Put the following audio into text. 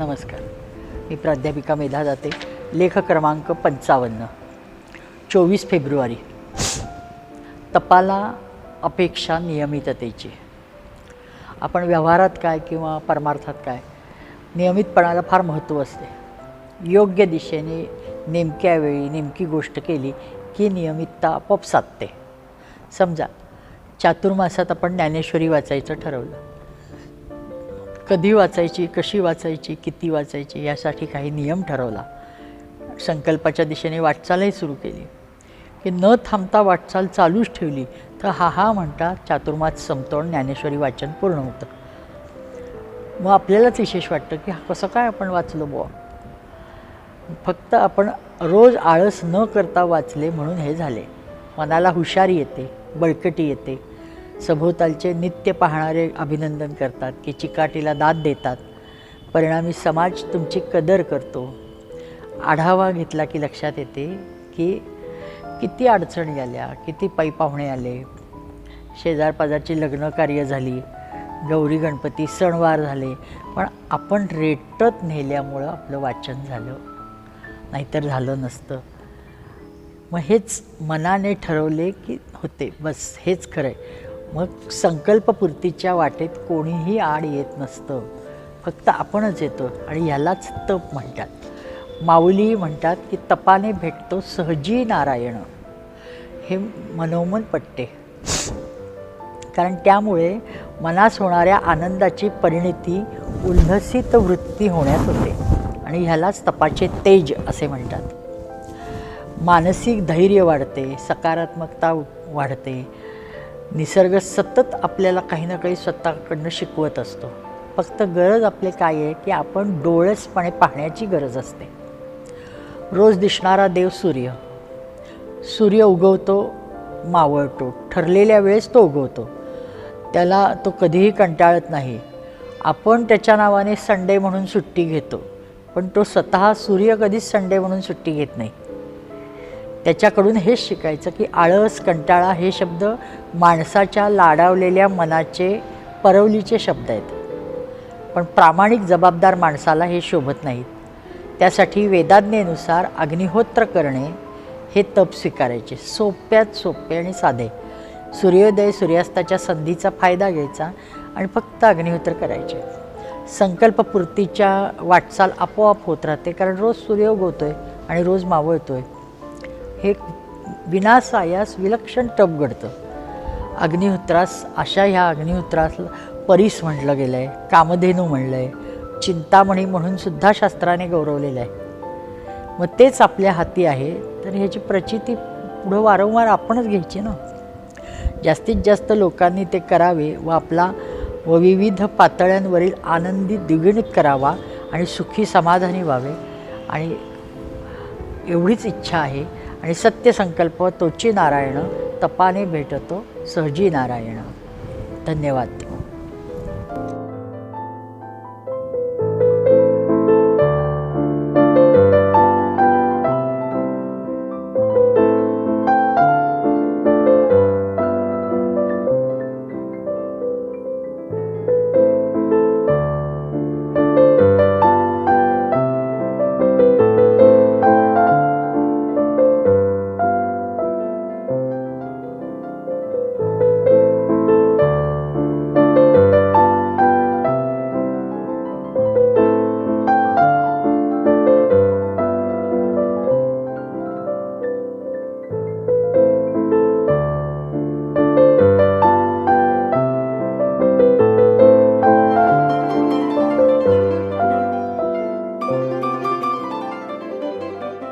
नमस्कार. मी प्राध्यापिका मेधा जाते लेख क्रमांक पंचावन्न. चोवीस फेब्रुवारी. तपाला अपेक्षा नियमिततेची. आपण व्यवहारात काय किंवा परमार्थात काय नियमितपणाला फार महत्त्व असते. योग्य दिशेने नेमक्या वेळी नेमकी गोष्ट केली की नियमितता आपोआप साधते. समजा चातुर्मासात आपण ज्ञानेश्वरी वाचायचं ठरवलं. कधी वाचायची कशी वाचायची किती वाचायची यासाठी काही नियम ठरवला. संकल्पाच्या दिशेने वाटचालही सुरू केली. की न थांबता वाटचाल चालूच ठेवली तर हा हा म्हणता चातुर्मास संपतो ज्ञानेश्वरी वाचन पूर्ण होतं. मग आपल्यालाच विशेष वाटतं की कसं काय आपण वाचलो बुवा? फक्त आपण रोज आळस न करता वाचले म्हणून हे झाले. मनाला हुशारी येते बळकटी येते सभोवतालचे नित्य पाहणारे अभिनंदन करतात की चिकाटीला दाद देतात. परिणामी समाज तुमची कदर करतो. आढावा घेतला की लक्षात येते की किती अडचणी आल्या किती पायी पाहुणे आले. शेजारपाजारची लग्न कार्य झाली गौरी गणपती सणवार झाले पण आपण रेटत नेल्यामुळं आपलं वाचन झालं. नाहीतर झालं नसतं. मग हेच मनाने ठरवले की होते बस हेच खरं आहे मग संकल्पपूर्तीच्या वाटेत कोणीही आड येत नसतं. फक्त आपणच येतो आणि ह्यालाच तप म्हणतात. माऊली म्हणतात की तपाने भेटतो सहजी नारायण. हे मनोमन पटते. कारण त्यामुळे मनास होणाऱ्या आनंदाची परिणिती उल्हसित वृत्ती होण्यात होते. आणि ह्यालाच तपाचे तेज असे म्हणतात. मानसिक धैर्य वाढते सकारात्मकता वाढते निसर्ग सतत आपल्याला काही ना काही स्वतःकडनं शिकवत असतो. फक्त गरज आपले काय आहे की आपण डोळसपणे पाहण्याची गरज असते. रोज दिसणारा देव सूर्य. सूर्य उगवतो मावळतो. ठरलेल्या वेळेस तो उगवतो. त्याला तो कधीही कंटाळत नाही. आपण त्याच्या नावाने संडे म्हणून सुट्टी घेतो. पण तो स्वतः सूर्य कधीच संडे म्हणून सुट्टी घेत नाही. त्याच्याकडून हेच शिकायचं की आळस कंटाळा हे शब्द माणसाच्या लाडावलेल्या मनाचे परवलीचे शब्द आहेत. पण प्रामाणिक जबाबदार माणसाला हे शोभत नाहीत. त्यासाठी वेदाज्ञेनुसार अग्निहोत्र करणे हे तप स्वीकारायचे. सोप्यात सोपे आणि साधे. सूर्योदय सूर्यास्ताच्या संधीचा फायदा घ्यायचा आणि फक्त अग्निहोत्र करायचे. संकल्पपूर्तीच्या वाटचाल आपोआप होत राहते कारण रोज सूर्य आहे आणि रोज मावळतो आहे हे विनासायास विलक्षण टप घडतं. अग्निहोत्रास अशा ह्या अग्निहोत्रास परीस म्हटलं गेलं आहे कामधेनू म्हणलं आहे चिंतामणी म्हणून सुद्धा शास्त्राने गौरवलेलं आहे मग तेच आपल्या हाती आहे तर ह्याची प्रचिती पुढं वारंवार आपणच घ्यायची ना? जास्तीत जास्त लोकांनी ते करावे व आपला व विविध पातळ्यांवरील आनंदी द्विगुणित करावा आणि सुखी समाधानी व्हावे. आणि एवढीच इच्छा आहे आणि सत्यसंकल्प तोची नारायण तपाने भेटतो सहजी नारायण. धन्यवाद.